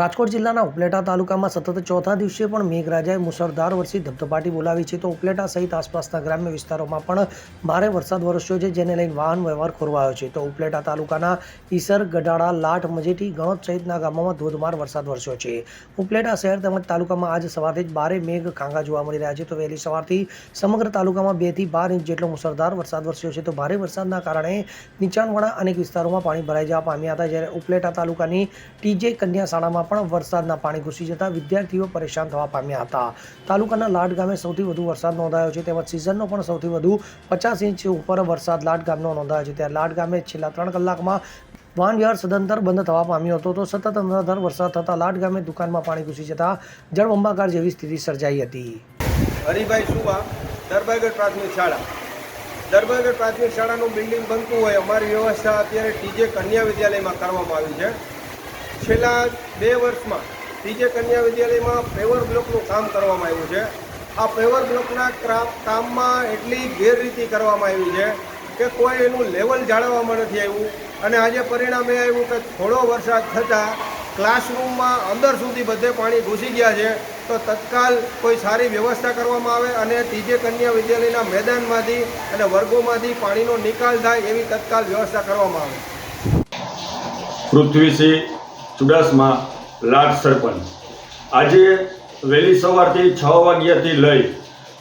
રાજકોટ જિલ્લાના ઉપલેટા તાલુકામાં સતત ચોથા દિવસે પણ મેઘરાજાએ મુસળધાર વરસી ધબધબાટી બોલાવી છે. તો ઉપલેટા સહિત આસપાસના ગ્રામ્ય વિસ્તારોમાં પણ ભારે વરસાદ વરસ્યો છે, જેને લઈને વાહન વ્યવહાર ખોરવાયો છે. તો ઉપલેટા તાલુકાના ઈસર, ગઢાડા લાઠ મજેઠી ગણોત સહિતના ગામોમાં ધોધમાર વરસાદ વરસ્યો છે. ઉપલેટા શહેર તેમજ તાલુકામાં આજ સવારથી જ ભારે મેઘ ખાંગા જોવા મળી રહ્યા છે. તો વહેલી સવારથી સમગ્ર તાલુકામાં બેથી બાર ઇંચ જેટલો મુસળધાર વરસાદ વરસ્યો છે. તો ભારે વરસાદના કારણે નીચાણવાળા અનેક વિસ્તારોમાં પાણી ભરાઈ જવા પામ્યા હતા, જ્યારે ઉપલેટા તાલુકાની ટીજે કન્યા શાળામાં પણ વરસાદના પાણી ઘૂસી જતા વિદ્યાર્થીઓ પરેશાન થવા પામ્યા હતા. તાલુકાના લાડ ગામે સૌથી વધુ વરસાદ નોંધાયો છે. તેમજ સિઝનનો પણ સૌથી વધુ પચાસ ઇંચ ઉપર વરસાદ લાડ ગામનો નોંધાયો છે. ત્યારે લાડ ગામે છેલ્લા ત્રણ કલાકમાં વાહન વ્યવહાર સદંતર બંધ થવા પામ્યો હતો. તો સતત અનરાધાર વરસાદ થતાં લાડ ગામે દુકાનમાં પાણી ઘૂસી જતા જળબંબાકાર જેવી સ્થિતિ સર્જાઈ હતી. હરિભાઈ સુવા દરબારગઢ પ્રાથમિક શાળા. દરબારગઢ પ્રાથમિક શાળાનું બિલ્ડિંગ બનતું હોય અમારી વ્યવસ્થા અત્યારે ટીજે કન્યા વિદ્યાલયમાં કરવામાં આવી છે. છેલ્લા બે વર્ષમાં ત્રીજે કન્યા વિદ્યાલયમાં પેવર બ્લોકનું કામ કરવામાં આવ્યું છે. આ પેવર બ્લોકના કામમાં એટલી ગેરરીતિ કરવામાં આવી છે કે કોઈ એનું લેવલ જાળવવામાં નથી આવ્યું. અને આજે પરિણામ એ આવ્યું કે થોડો વરસાદ થતાં ક્લાસરૂમમાં અંદર સુધી બધે પાણી ઘૂસી ગયા છે. તો તત્કાલ કોઈ સારી વ્યવસ્થા કરવામાં આવે અને ત્રીજે કન્યા વિદ્યાલયના મેદાનમાંથી અને વર્ગોમાંથી પાણીનો નિકાલ થાય એવી તત્કાલ વ્યવસ્થા કરવામાં આવે. પૃથ્વીસિંહ ચુડાસમા લાડ સરપંચ. આજે વહેલી સવારથી છ વાગ્યાથી લઈ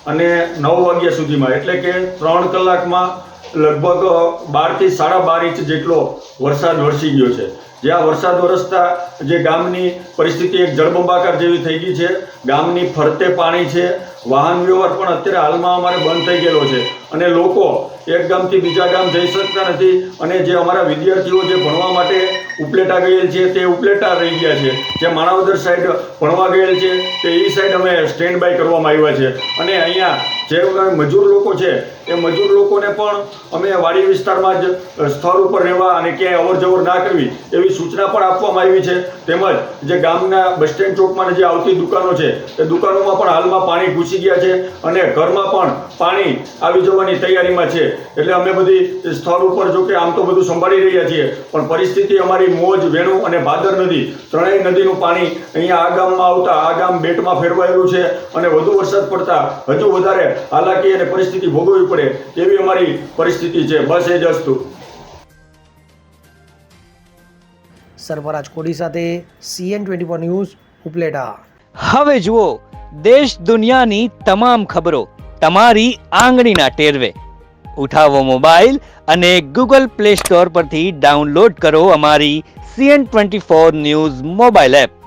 અને નવ વાગ્યા સુધીમાં, એટલે કે ત્રણ કલાકમાં લગભગ બારથી સાડા બાર ઇંચ જેટલો વરસાદ વરસી ગયો છે. જે આ વરસાદ વરસતા જે ગામની પરિસ્થિતિ એક જળબંબાકાર જેવી થઈ ગઈ છે. ગામની ફરતે પાણી છે. વાહન વ્યવહાર પણ અત્યારે હાલમાં અમારે બંધ થઈ ગયેલો છે. અને લોકો એક ગામથી બીજા ગામ જઈ શકતા નથી અને જે અમારા વિદ્યાર્થીઓ જે ભણવા માટે ઉપલેટા ગયેલ છે તે ઉપલેટા રહી ગયા છે. જે માણાવદર સાઈડ ભણવા ગયેલ છે તે એ સાઈડ અમે સ્ટેન્ડ બાય કરવામાં આવ્યા છે. અને અહીંયા જે મજૂર લોકો છે, એ મજૂર લોકોને પણ અમે વાડી વિસ્તારમાં જ સ્થળ ઉપર રહેવા અને ક્યાંય અવર જવર ના કરવી એવી સૂચના પણ આપવામાં આવી છે. તેમજ જે ગામના બસ સ્ટેન્ડ ચોકમાં જે આવતી દુકાનો છે, એ દુકાનોમાં પણ હાલમાં પાણી ઘૂસી ગયા છે અને ઘરમાં પણ પાણી આવી જવાની તૈયારીમાં છે. એટલે અમે બધી સ્થળ ઉપર જો કે આમ તો બધું સંભાળી રહ્યા છીએ, પણ પરિસ્થિતિ અમારી મોજ, વેણુ અને ભાદર નદી, ત્રણેય નદીનું પાણી અહીંયા આ ગામમાં આવતા, આ ગામ બેટમાં ફેરવાયેલું છે અને વધુ વરસાદ પડતા હજુ વધારે હાલાકી અને પરિસ્થિતિ ભોગવવી પડે એવી અમારી પરિસ્થિતિ છે. બસ એ જ વસ્તુ. સરફરાજ કોડી સાથે CN twenty four news Upleta. હવે જુઓ દેશ દુનિયાની તમામ ખબરો તમારી આંગળીના ટેરવે. ઉઠાવો મોબાઈલ અને ગૂગલ પ્લે સ્ટોર પરથી ડાઉનલોડ કરો અમારી CN twenty four news mobile app.